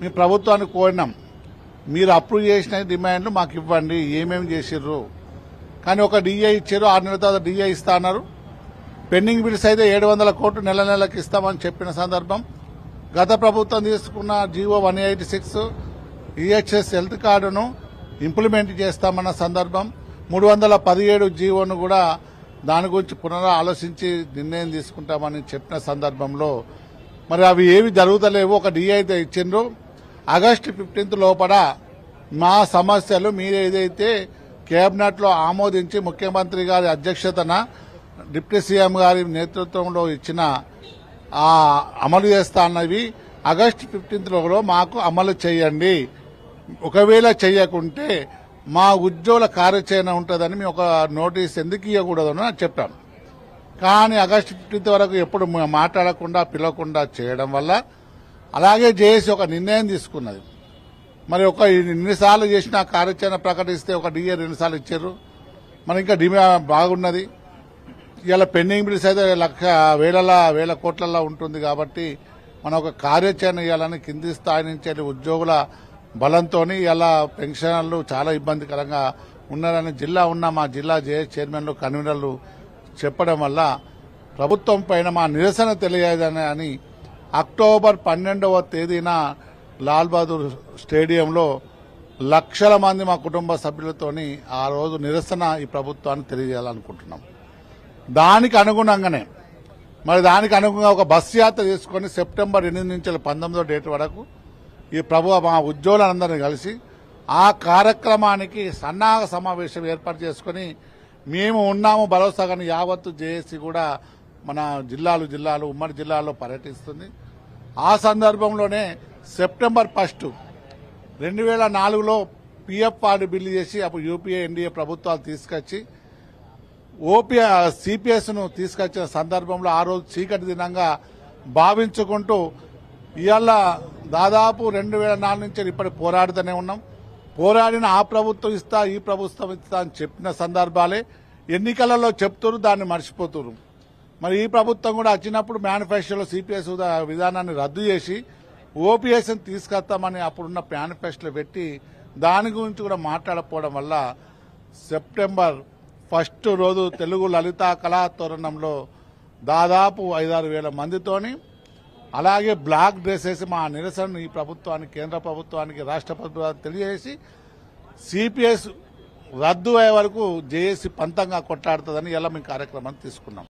మీ ప్రభుత్వాన్ని కోరినాం. మీరు అప్రూవ్ చేసిన డిమాండ్లు మాకు ఇవ్వండి. ఏమేమి చేసిర్రు? కానీ ఒక డిఏ ఇచ్చారు. ఆరు నెలల తర్వాత డిఏ ఇస్తా అన్నారు. పెండింగ్ బిల్స్ అయితే ఏడు వందల కోట్లు నెల నెలకు ఇస్తామని చెప్పిన సందర్భం. గత ప్రభుత్వం తీసుకున్న GO one eighty six EHS health కార్డును ఇంప్లిమెంట్ చేస్తామన్న సందర్భం. మూడు వందల పదిహేడు జీవోను కూడా దాని గురించి పునరా ఆలోచించి నిర్ణయం తీసుకుంటామని చెప్పిన సందర్భంలో మరి అవి ఏవి జరుగుతలేవు? ఒక డిఏ అయితే ఇచ్చిండ్రు. ఆగస్టు ఫిఫ్టీన్త్ లోపల మా సమస్యలు మీరు ఏదైతే కేబినెట్లో ఆమోదించి ముఖ్యమంత్రి గారి అధ్యక్షతన డిప్యూటీ సీఎం గారి నేతృత్వంలో ఇచ్చిన ఆ అమలు చేస్తా అన్నవి ఆగస్టు ఫిఫ్టీన్త్లో మాకు అమలు చేయండి. ఒకవేళ చేయకుంటే మా ఉద్యోగుల కార్యాచరణ ఉంటుందని మేము ఒక నోటీస్ ఎందుకు ఇవ్వకూడదని చెప్పాం. కానీ ఆగస్టు ఫిఫ్టీన్త్ వరకు ఎప్పుడు మాట్లాడకుండా పిలవకుండా చేయడం వల్ల అలాగే జేఏసీ ఒక నిర్ణయం తీసుకున్నది. మరి ఒక ఎన్నిసార్లు చేసిన కార్యాచరణ ప్రకటిస్తే ఒక డిఏ రెండుసార్లు ఇచ్చారు. మరి ఇంకా డిమాండ్ బాగున్నది. ఇలా పెండింగ్ బిల్స్ అయితే లక్ష వేలల వేల కోట్లలో ఉంటుంది కాబట్టి మనం ఒక కార్యాచరణ ఇవ్వాలని కింది స్థాయి నుంచి వెళ్ళి ఉద్యోగుల బలంతో ఇలా పెన్షన్లు చాలా ఇబ్బందికరంగా ఉన్నారని జిల్లా ఉన్న మా జిల్లా జే చైర్మన్లు కన్వీనర్లు చెప్పడం వల్ల ప్రభుత్వం పైన మా నిరసన తెలియదని అని అక్టోబర్ పన్నెండవ తేదీన లాల్ బహదూర్ స్టేడియంలో లక్షల మంది మా కుటుంబ సభ్యులతోని ఆ రోజు నిరసన ఈ ప్రభుత్వాన్ని తెలియజేయాలనుకుంటున్నాం. దానికి అనుగుణంగానే మరి దానికి అనుగుణంగా ఒక బస్ యాత్ర తీసుకొని సెప్టెంబర్ ఎనిమిది నుంచి పంతొమ్మిదో డేట్ వరకు ఈ ప్రభు మా ఉద్యోగులందరినీ కలిసి ఆ కార్యక్రమానికి సన్నాహ సమావేశం ఏర్పాటు చేసుకొని మేము ఉన్నాము భరోసాగాని యావత్తు జేఏసీ కూడా మన జిల్లాలు జిల్లాలు ఉమ్మడి జిల్లాలో పర్యటిస్తుంది. ఆ సందర్భంలోనే సెప్టెంబర్ ఫస్ట్ రెండు వేల నాలుగులో పిఎఫ్ కార్డు బిల్లు చేసి అప్పుడు యూపీఏ ఎన్డీఏ ప్రభుత్వాలు తీసుకొచ్చి ఓపీ సిపిఎస్ను తీసుకొచ్చిన సందర్భంలో ఆ రోజు చీకటి దినంగా భావించుకుంటూ ఇవాళ దాదాపు రెండు వేల నాలుగు నుంచి ఇప్పటి పోరాడుతూనే ఉన్నాం. పోరాడిన ఆ ప్రభుత్వం ఇస్తా ఈ ప్రభుత్వం ఇస్తా అని చెప్పిన సందర్భాలే ఎన్నికలలో చెప్తున్నారు దాన్ని మర్చిపోతున్నారు మరి ఈ ప్రభుత్వం కూడా వచ్చినప్పుడు మేనిఫెస్టోలో సిపిఎస్ విధానాన్ని రద్దు చేసి ఓపీఎస్ని తీసుకొస్తామని అప్పుడున్న మేనిఫెస్టోలో పెట్టి దాని గురించి కూడా మాట్లాడకపోవడం వల్ల సెప్టెంబర్ ఫస్ట్ రోజు తెలుగు లలిత కళా తోరణంలో దాదాపు ఐదారు వేల మందితోని అలాగే బ్లాక్ డ్రెస్ వేసి మా నిరసనను ఈ ప్రభుత్వానికి కేంద్ర ప్రభుత్వానికి రాష్ట్ర ప్రభుత్వానికి తెలియజేసి సిపిఎస్ రద్దు అయ్యే వరకు జేఏసీ పంతంగా కొట్టాడుతుందని ఇలా మేము కార్యక్రమాన్ని తీసుకున్నాం.